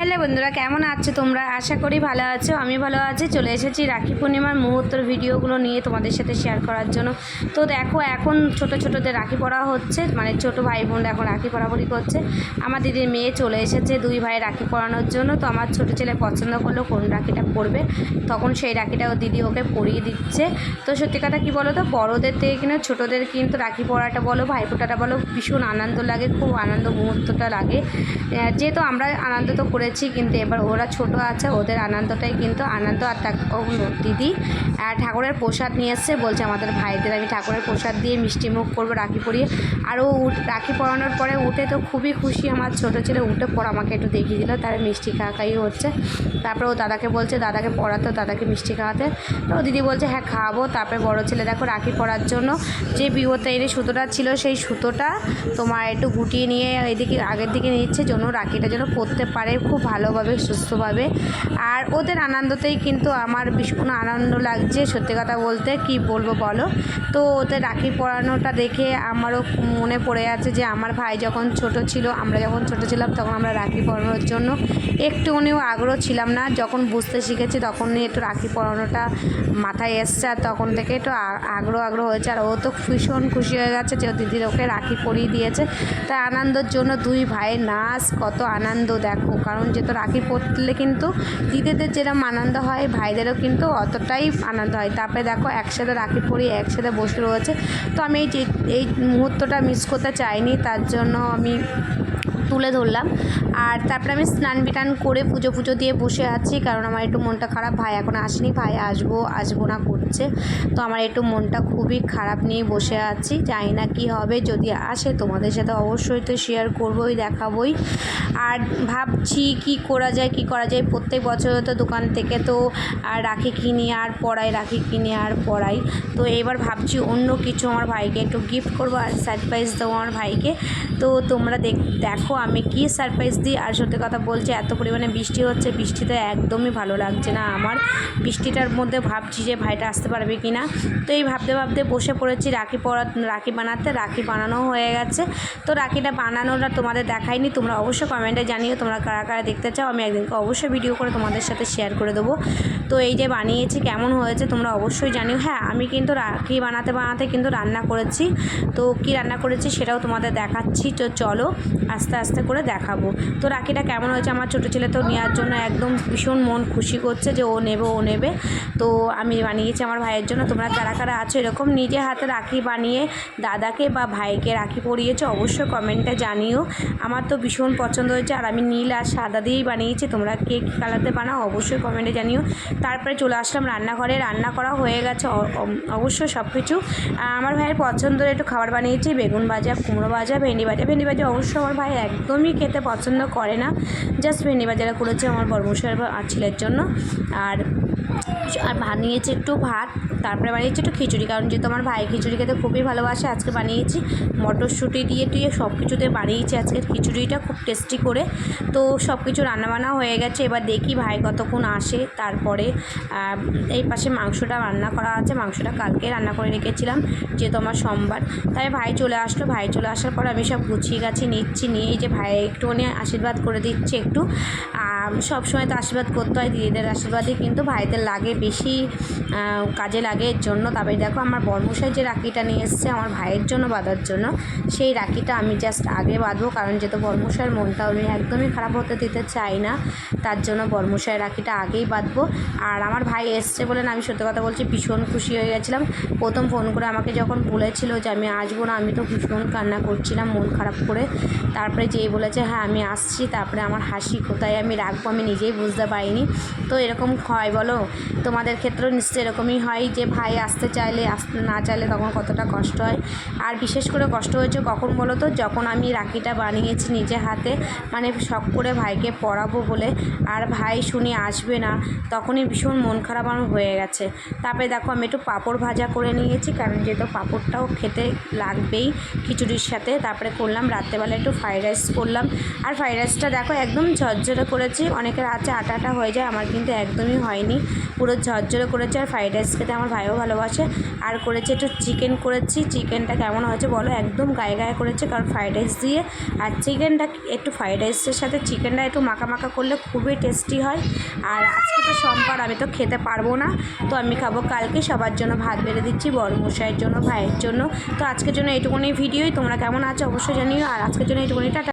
Hello বন্ধুরা, কেমন আছো তোমরা? আশা করি ভালো আছো, আমি ভালো আছি। চলে এসেছি রাখি পূর্ণিমার মুহূর্তের ভিডিওগুলো নিয়ে তোমাদের সাথে শেয়ার করার জন্য। তো দেখো, এখন ছোট ছোটদের রাখি পরা হচ্ছে মানে ছোট ভাই বোনরা এখন রাখি পরাপরি করছে। আমার দিদির মেয়ে চলে এসেছে দুই ভাই রাখি পরানোর জন্য। তো আমার ছোট ছেলে পছন্দ করল কোন রাখিটা পরবে। তখন সেই রাখিটা ও দিদি ওকে পরিয়ে দিচ্ছে। তো সত্যি কথা কী বলো তো বড়োদের থেকে কিনা ছোটোদের কিন্তু রাখি পরাটা বলো, ভাইফোঁটাটা বলো, ভীষণ আনন্দ লাগে, খুব আনন্দ মুহূর্তটা লাগে। যেহেতু আমরা আনন্দ তো করেছি, কিন্তু এবার ওরা ছোট আছে, ওদের আনন্দটাই কিন্তু আনন্দ। আর দিদি আর ঠাকুরের প্রসাদ নিয়ে এসছে, বলছে আমাদের ভাইদের, আমি ঠাকুরের প্রসাদ দিয়ে মিষ্টি মুখ করব, রাখি পরিয়ে। আর ও রাখি পরানোর পরে উঠে তো খুবই খুশি, আমার ছোটো ছেলে উঠে পর আমাকে একটু দেখিয়ে দিল, তার মিষ্টি খাওয়া খাই হচ্ছে। তারপরে ও দাদাকে বলছে, দাদাকে পড়াতো, দাদাকে মিষ্টি খাওয়াতে। তো দিদি বলছে হ্যাঁ খাওয়াবো। তারপরে বড় ছেলে দেখো, রাখি পরার জন্য যে বিহতাইরে সুতোটা ছিল, সেই সুতোটা তোমার একটু গুটিয়ে নিয়ে এদিকে আগের দিকে নিচ্ছে জন্য রাখিটা যেন পরতে পারে। খুব ভালোভাবে, সুস্থভাবে। আর ওদের আনন্দতেই কিন্তু আমার ভীষণ আনন্দ লাগছে সত্যি কথা বলতে, কি বলব বলো? তো ওদের রাখি পরানোটা দেখে আমারও মনে পড়ে আছে যে আমার ভাই যখন ছোট ছিল, আমরা যখন ছোট ছিলাম তখন আমরা রাখি পরানোর জন্য একটুখানিও আগ্রহ ছিলাম না, যখন বুঝতে শিখেছি তখনই একটু রাখি পরানোটা মাথায় এসছে আর তখন থেকে একটু আগ্রহ আগ্রহ হয়েছে। আর ও তো ভীষণ খুশি হয়ে গেছে যে দিদির ওকে রাখি পরিয়ে দিয়েছে। তাই আনন্দের জন্য দুই ভাইয়ের নাচ কত আনন্দ দেখো, কারণ যেহেতু রাখি পরলে কিন্তু দিদিদের যেরকম আনন্দ হয়, ভাইদেরও কিন্তু অতটাই আনন্দ হয়। তারপরে দেখো একসাথে রাখি পরি একসাথে বসে রয়েছে। তো আমি এই যে, এই মুহূর্তটা মিস করতে চাইনি, তার জন্য আমি তুলে ধরলাম। আর তারপরে আমি স্নান বিটান করে পুজো পুজো দিয়ে বসে আছি, কারণ আমার একটু মনটা খারাপ। ভাই এখন আসেনি, ভাই আসব আসব না করছে। তো আমার একটু মনটা খুবই খারাপ নিয়ে বসে আছি। জানি না কি হবে, যদি আসে তোমাদের সাথে অবশ্যই তো শেয়ার করবোই, দেখাবোই। আর ভাবছি কি করা যায়, কি করা যায়? প্রত্যেক বছর তো দোকান থেকে তো আর রাখি কিনি, আর পড়াই, রাখি কিনি, আর পড়াই। তো এবার ভাবছি অন্য কিছু আমার ভাইকে একটু গিফট করব, আর সারপ্রাইজ দেবো আমার ভাইকে। তো তোমরা দেখ, দেখো আমি কি সারপ্রাইজ দিই আর সত্যি কথা বলছি, এত পরিমাণে বৃষ্টি হচ্ছে, বৃষ্টিতে একদমই ভালো লাগছে না আমার। বৃষ্টিটার মধ্যে ভাবছি যে ভাইটা আসতে পারবে কি না তো এই ভাবতে ভাবতে বসে পড়েছি রাখি পরা রাখি বানাতে, রাখি বানানো হয়ে গেছে। তো রাখিটা বানানোটা তোমাদের দেখায়নি তোমরা অবশ্যই কমেন্টে জানিও তোমরা কারা কারা দেখতে চাও, আমি একদিনকে অবশ্যই ভিডিও করে তোমাদের সাথে শেয়ার করে দেবো। তো এই যে বানিয়েছি, কেমন হয়েছে তোমরা অবশ্যই জানিও। হ্যাঁ আমি কিন্তু রাখি বানাতে বানাতে কিন্তু রান্না করেছি। তো কি রান্না করেছি সেটাও তোমাদের দেখাচ্ছি, তো চলো আস্তে আস্তে করে দেখাবো। তো রাখিটা কেমন হয়েছে আমার ছোটো ছেলে তো নেওয়ার জন্য একদম ভীষণ মন খুশি করছে যে ও নেবে ও নেবে। তো আমি বানিয়েছি আমার ভাইয়ের জন্য, তোমরা কারা কারা আছো এরকম নিজে হাতে রাখি বানিয়ে দাদাকে বা ভাইকে রাখি পরিয়েছো অবশ্যই কমেন্টে জানিও। আমার তো ভীষণ পছন্দ হয়েছে আর আমি নীল আর সাদা দিয়েই বানিয়েছি, তোমরা কে কী কালারতে বানাও অবশ্যই কমেন্টে জানিও। তারপরে চলে আসলাম রান্নাঘরে, রান্না করা হয়ে গেছে অবশ্যই সব কিছু আমার ভাইয়ের পছন্দের একটু খাবার বানিয়েছি, বেগুন ভাজা, কুমড়ো ভাজা, ভেন্ডি ভাজা ভেন্ডি ভাজা অবশ্য আমার ভাই একদমই খেতে পছন্দ করে না। জাস্ট মেনি ভাজাটা করেছে আমার বর্মশাই আর ছেলের জন্য। আর আর বানিয়েছি একটু ভাত, তারপরে বানিয়েছি একটু খিচুড়ি, কারণ যেহেতু আমার ভাই খিচুড়ি খেতে খুবই ভালোবাসে, আজকে বানিয়েছি। মটরশুঁটি দিয়ে টুয়ে সব কিছুতে বানিয়েছি আজকের খিচুড়িটা খুব টেস্টি করে। তো সব কিছু রান্নাবান্না হয়ে গেছে, এবার দেখি ভাই কতক্ষণ আসে, তারপরে এই পাশে মাংসটা রান্না করা আছে, মাংসটা কালকে রান্না করে রেখেছিলাম, যেহেতু আমার সোমবার। তাই ভাই চলে আসলো, ভাই চলে আসার পর আমি সব গুছিয়ে গাছি নিচ্ছি, নিয়ে এই যে ভাই একটুখানি আশীর্বাদ করে দিচ্ছি একটু। আর সব সময় তো আশীর্বাদ করতে হয়, দিদিদের আশীর্বাদই কিন্তু ভাইদের লাগে, বেশি কাজে লাগে এর জন্য। তারপরে দেখো, আমার বর্মশাই যে রাখিটা নিয়ে এসছে, আমার ভাইয়ের জন্য বাঁধার জন্য, সেই রাখিটা আমি জাস্ট আগে বাঁধবো। কারণ যেহেতু বর্মশাইয়ের মনটা আমি একদমই খারাপ হতে দিতে চাই না, তার জন্য বর্মশাইয়ের রাখিটা আগেই বাঁধবো। আর আমার ভাই এসছে বলে আমি সত্যি কথা বলছি, ভীষণ খুশি হয়ে গেছিলাম। প্রথম ফোন করে আমাকে যখন বলেছিল যে আমি আসব না, আমি তো ভীষণ কান্না করছিলাম, মন খারাপ করে। তারপরে যেই বলেছে হ্যাঁ আমি আসছি। তারপরে আমার হাসি কোথায় আমি রাখব, আমি নিজেই বুঝতে পারিনি। তো এরকম হয়, বলো? তোমাদের ক্ষেত্রেও নিশ্চয়ই এরকমই হয় যে ভাই আসতে চাইলে আসতে না চাইলে তখন কতটা কষ্ট হয়। আর বিশেষ করে কষ্ট হয়েছে কখন বলো তো? যখন আমি রাখিটা বানিয়েছি নিজে হাতে মানে শখ করে ভাইকে পড়াবো বলে, আর ভাই শুনে আসবে না, তখনই ভীষণ মন খারাপ আমার হয়ে গেছে। তারপরে দেখো আমি একটু পাঁপড় ভাজা করে নিয়েছি, কারণ যেহেতু পাঁপড়টাও খেতে লাগবেই খিচুড়ির সাথে। তারপরে করলাম, রাত্রেবেলা একটু ফ্রাইড রাইস করলাম। আর ফ্রাইড রাইসটা দেখো একদম ঝরঝরে করেছি, অনেকের আছে আটা আটা হয়ে যায়, আমার কিন্তু একদমই হয়নি। পুরো ঝরঝরে করেছি আর ফ্রাইড রাইস খেতে আমার ভাইও ভালোবাসে। আর করেছে একটু চিকেন করেছি। চিকেনটা কেমন হয়েছে বলো? একদম গায়ে গায়ে করেছে কারণ ফ্রাইড রাইস দিয়ে। আর চিকেনটা একটু ফ্রাইড রাইসের সাথে চিকেনটা একটু মাখা মাখা করলে খুবই টেস্টি হয়। আর আজকে তো সোমবার, আমি তো খেতে পারব না। তো আমি খাব কালকে। সবার জন্য ভাত বেড়ে দিচ্ছি বড় মশাইয়ের জন্য, ভাইয়ের জন্য। তো আজকের জন্য এইটুকুনি ভিডিওই। তোমরা কেমন আছো অবশ্যই জানিও। আর আজকের জন্য এইটুকুনি, টাটা।